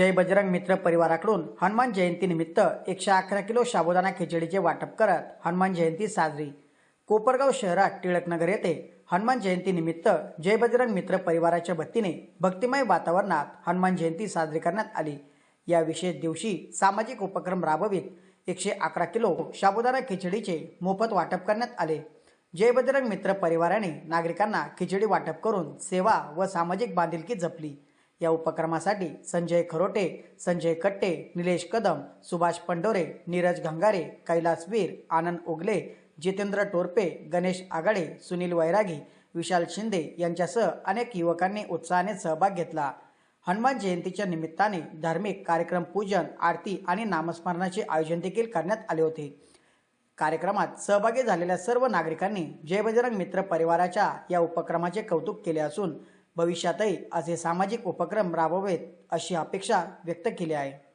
जय बजरंग मित्र परिवाराकडून हनुमान जयंतीनिमित्त एकशे अकरा किलो साबुदाणा खिचडीचे वाटप करत हनुमान जयंती साजरी. कोपरगाव शहरात टिळकनगर येथे हनुमान जयंतीनिमित्त जय बजरंग मित्र परिवाराच्या वतीने भक्तिमय वातावरणात हनुमान जयंती साजरी करण्यात आली. या विशेष दिवशी सामाजिक उपक्रम राबवित एकशे अकरा किलो साबुदाणा खिचडीचे मोफत वाटप करण्यात आले. जय बजरंग मित्र परिवाराने नागरिकांना खिचडी वाटप करून सेवा व सामाजिक बांधिलकी जपली. या उपक्रमासाठी संजय खरोटे संजय कट्टे निलेश कदम सुभाष पंडोरे नीरज घंगारे कैलास वीर आनंद ओगले जितेंद्र टोरपे गणेश आगाडे सुनील वैरागी विशाल शिंदे यांच्यासह अनेक युवकांनी उत्साहाने सहभाग घेतला. हनुमान जयंतीच्या निमित्ताने धार्मिक कार्यक्रम पूजन आरती आणि नामस्मरणाचे आयोजन देखील करण्यात आले होते. कार्यक्रमात सहभागी झालेल्या सर्व नागरिकांनी जय बजरंग मित्र परिवाराच्या या उपक्रमाचे कौतुक केले असून भविष्यातही असे सामाजिक उपक्रम राबवेत अशी अपेक्षा व्यक्त केली आहे.